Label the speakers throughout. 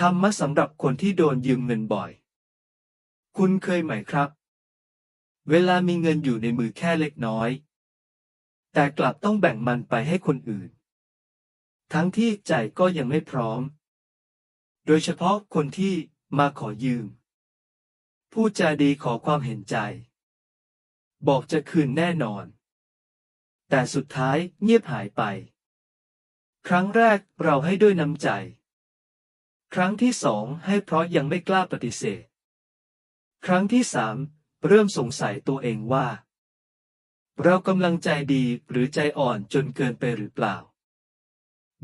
Speaker 1: ธรรมะสำหรับคนที่โดนยืมเงินบ่อย คุณเคยไหมครับ เวลามีเงินอยู่ในมือแค่เล็กน้อย แต่กลับต้องแบ่งมันไปให้คนอื่น ทั้งที่ใจก็ยังไม่พร้อม โดยเฉพาะคนที่มาขอยืมพูดจาดีขอความเห็นใจ บอกจะคืนแน่นอน แต่สุดท้ายเงียบหายไป ครั้งแรกเราให้ด้วยน้ำใจ ครั้งที่สองให้เพราะยังไม่กล้าปฏิเสธ ครั้งที่สามเริ่มสงสัยตัวเองว่า เรากำลังใจดีหรือใจอ่อนจนเกินไปหรือเปล่า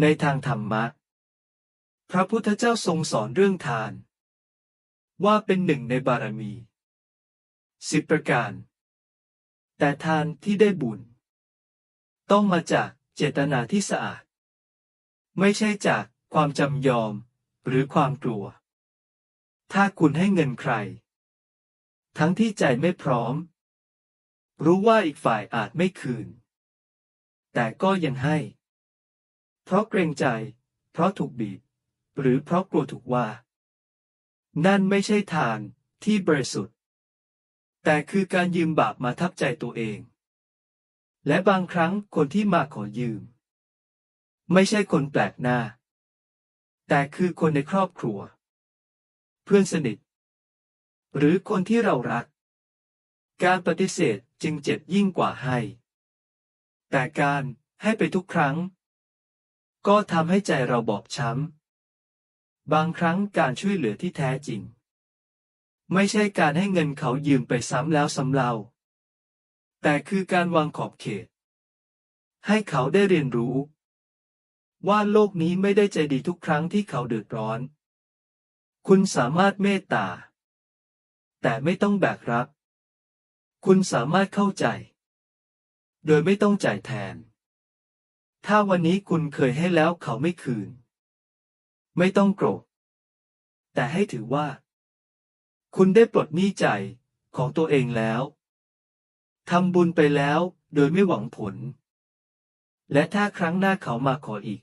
Speaker 1: ในทางธรรมะ พระพุทธเจ้าทรงสอนเรื่องทาน ว่าเป็นหนึ่งในบารมีสิบประการ แต่ทานที่ได้บุญ ต้องมาจากเจตนาที่สะอาด ไม่ใช่จากความจำยอม หรือความกลัว ถ้าคุณให้เงินใคร ทั้งที่ใจไม่พร้อม รู้ว่าอีกฝ่ายอาจไม่คืน แต่ก็ยังให้ เพราะเกรงใจ เพราะถูกบีบ หรือเพราะกลัวถูกว่า นั่นไม่ใช่ทานที่บริสุทธิ์ แต่คือการยืมบาปมาทับใจตัวเอง และบางครั้งคนที่มาขอยืม ไม่ใช่คนแปลกหน้า แต่คือคนในครอบครัว เพื่อนสนิท หรือคนที่เรารัก การปฏิเสธจึงเจ็บยิ่งกว่าให้ แต่การให้ไปทุกครั้ง ก็ทำให้ใจเราบอบช้ำ บางครั้งการช่วยเหลือที่แท้จริง ไม่ใช่การให้เงินเขายืมไปซ้ำแล้วซ้ำเล่า แต่คือการวางขอบเขต ให้เขาได้เรียนรู้ ว่าโลกนี้ไม่ได้ใจดีทุกครั้งที่เขาเดือดร้อน คุณสามารถเมตตา แต่ไม่ต้องแบกรับ คุณสามารถเข้าใจ โดยไม่ต้องจ่ายแทน ถ้าวันนี้คุณเคยให้แล้วเขาไม่คืน ไม่ต้องโกรธ แต่ให้ถือว่า คุณได้ปลดหนี้ใจของตัวเองแล้วทำบุญไปแล้วโดยไม่หวังผล และถ้าครั้งหน้าเขามาขออีก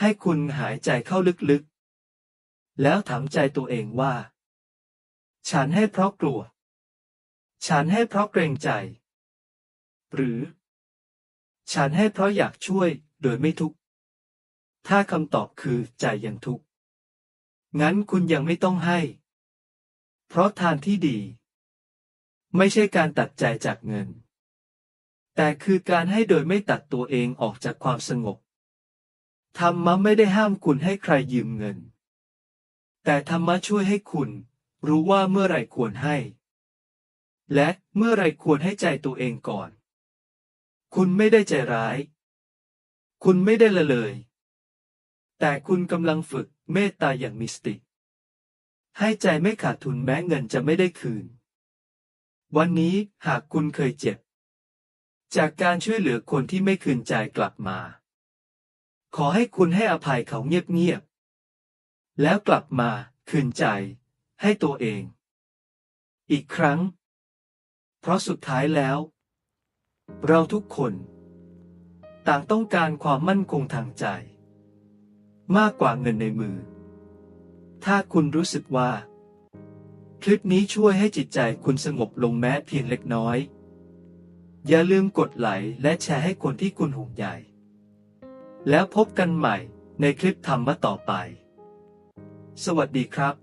Speaker 1: ให้คุณหายใจเข้าลึกๆ แล้วถามใจตัวเองว่า ฉันให้เพราะกลัว ฉันให้เพราะเกรงใจ หรือ ฉันให้เพราะอยากช่วยโดยไม่ทุกข์ ถ้าคำตอบคือใจยังทุกข์ งั้นคุณยังไม่ต้องให้ เพราะทานที่ดี ไม่ใช่การตัดใจจากเงิน แต่คือการให้โดยไม่ตัดตัวเองออกจากความสงบ ธรรมะไม่ได้ห้ามคุณให้ใครยืมเงิน แต่ธรรมะช่วยให้คุณรู้ว่าเมื่อไรควรให้ และเมื่อไรควรให้ใจตัวเองก่อน คุณไม่ได้ใจร้าย คุณไม่ได้ละเลย แต่คุณกำลังฝึกเมตตาอย่างมีสติ ให้ใจไม่ขาดทุนแม้เงินจะไม่ได้คืน วันนี้หากคุณเคยเจ็บ จากการช่วยเหลือคนที่ไม่คืนใจกลับมา ขอให้คุณให้อภัยเขาเงียบๆ แล้วกลับมาคืนใจ ให้ตัวเอง อีกครั้ง เพราะสุดท้ายแล้ว เราทุกคน ต่างต้องการความมั่นคงทางใจ มากกว่าเงินในมือ ถ้าคุณรู้สึกว่า คลิปนี้ช่วยให้จิตใจคุณสงบลงแม้เพียงเล็กน้อย อย่าลืมกดไลค์และแชร์ให้คนที่คุณห่วงใย แล้วพบกันใหม่ในคลิปธรรมะต่อไป สวัสดีครับ